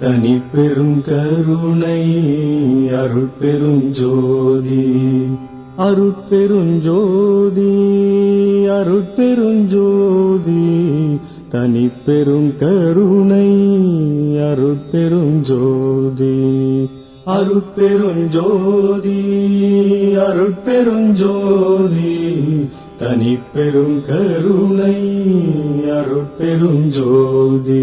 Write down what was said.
தனிப்பெரும் கருணை அருட்பெருஞ்சோதி அருட்பெருஞ்சோதி அருட்பெருஞ்சோதி தனிப்பெரும் கருணை அருட்பெருஞ்சோதி அருட்பெருஞ்சோதி அருட்பெருஞ்சோதி தனிப்பெரும் கருணை அருட்பெருஞ்சோதி